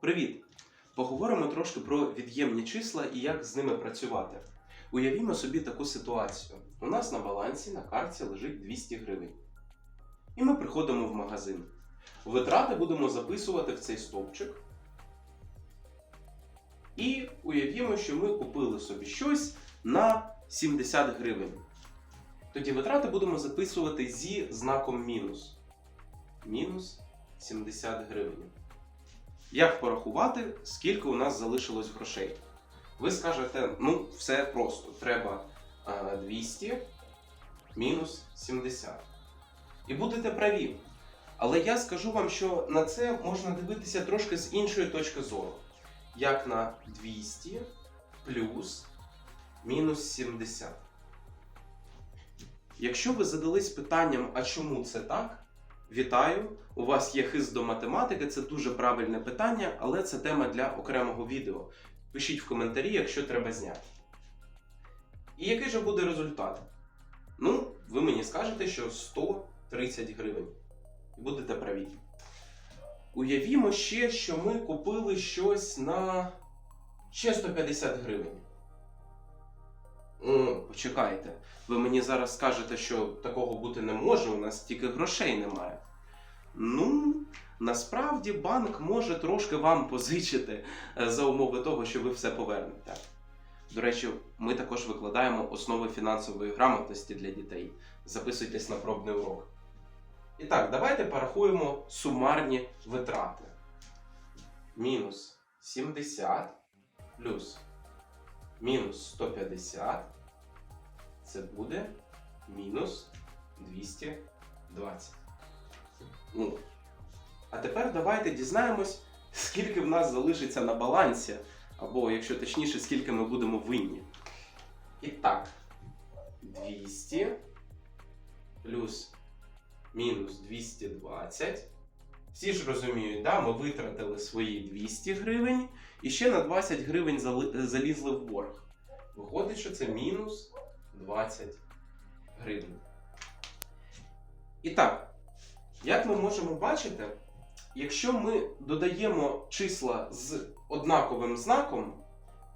Привіт! Поговоримо трошки про від'ємні числа і як з ними працювати. Уявімо собі таку ситуацію. У нас на балансі на карті лежить 200 гривень. І ми приходимо в магазин. Витрати будемо записувати в цей стовпчик. І уявімо, що ми купили собі щось на 70 гривень. Тоді витрати будемо записувати зі знаком мінус. Мінус 70 гривень. Як порахувати, скільки у нас залишилось грошей? Ви скажете, ну, все просто. Треба 200 мінус 70. І будете праві. Але я скажу вам, що на це можна дивитися трошки з іншої точки зору. Як на 200 плюс мінус 70. Якщо ви задались питанням, а чому це так? Вітаю! У вас є хист до математики, це дуже правильне питання, але це тема для окремого відео. Пишіть в коментарі, якщо треба зняти. І який же буде результат? Ну, ви мені скажете, що 130 гривень. І будете праві. Уявімо ще, що ми купили щось на ще 150 гривень. О, почекайте. Ви мені зараз скажете, що такого бути не може, у нас тільки грошей немає. Ну, насправді банк може трошки вам позичити е, за умови того, що ви все повернете. До речі, ми також викладаємо основи фінансової грамотності для дітей. Записуйтесь на пробний урок. І так, давайте порахуємо сумарні витрати. Мінус 70 плюс мінус 150. Це буде мінус 220. Ну. А тепер давайте дізнаємось, скільки в нас залишиться на балансі, або, якщо точніше, скільки ми будемо винні. І так, 200 плюс мінус 220. Всі ж розуміють, да? ми витратили свої 200 гривень і ще на 20 гривень залізли в борг. Виходить, що це мінус 20 гривень. І так, як ми можемо бачити, якщо ми додаємо числа з однаковим знаком,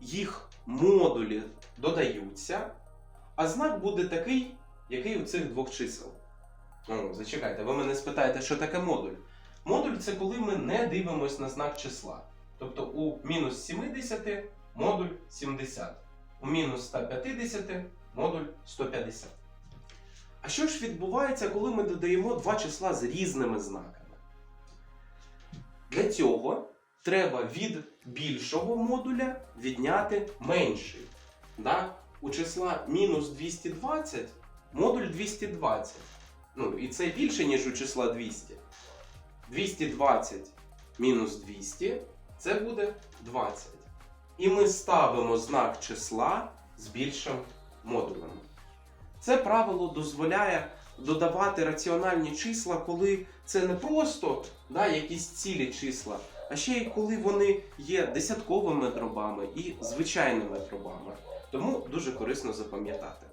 їх модулі додаються, а знак буде такий, який у цих двох чисел. О, зачекайте, ви мене спитаєте, що таке модуль? Модуль це коли ми не дивимося на знак числа. Тобто у мінус 70 модуль 70, у мінус 150 модуль 150. А що ж відбувається, коли ми додаємо два числа з різними знаками? Для цього треба від більшого модуля відняти менший. Да? У числа мінус 220 модуль 220. Ну, і це більше, ніж у числа 200. 220 мінус 200 це буде 20. І ми ставимо знак числа з більшим модулем. Це правило дозволяє додавати раціональні числа, коли це не просто да, якісь цілі числа, а ще й коли вони є десятковими дробами і звичайними дробами. Тому дуже корисно запам'ятати.